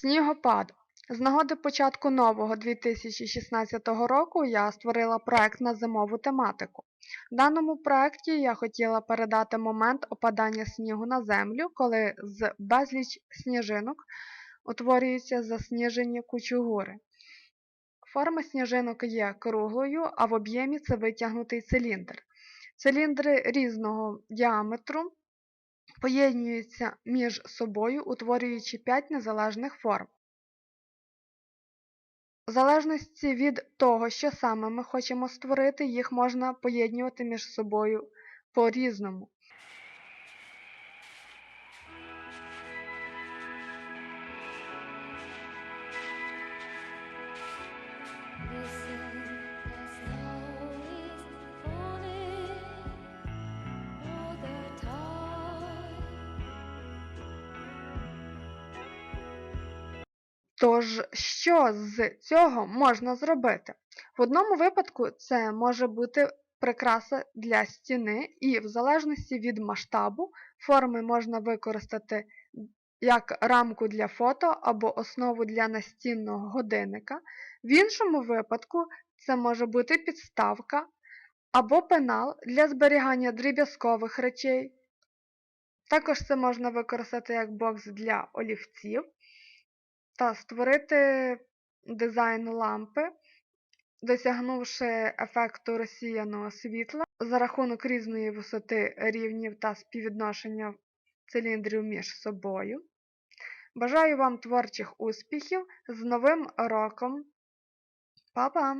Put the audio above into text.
Снігопад. З нагоди початку нового 2016 року я створила проект на зимову тематику. В даному проекті я хотіла передати момент опадання снігу на землю, коли з безліч сніжинок утворюються засніжені кучугури. Форма сніжинок є круглою, а в об'ємі це витягнутий циліндр. Циліндри різного діаметру поєднуються між собою, утворюючи 5 незалежних форм. В залежності від того, що саме ми хочемо створити, їх можна поєднувати між собою по-різному. Тож, що з цього можна зробити? В одному випадку це може бути прикраса для стіни, і в залежності від масштабу форми можна використати як рамку для фото або основу для настінного годинника. В іншому випадку це може бути підставка або пенал для зберігання дріб'язкових речей. Також це можна використати як бокс для олівців та створити дизайн лампи, досягнувши ефекту розсіяного світла за рахунок різної висоти рівнів та співвідношення циліндрів між собою. Бажаю вам творчих успіхів з Новим роком! Па-па!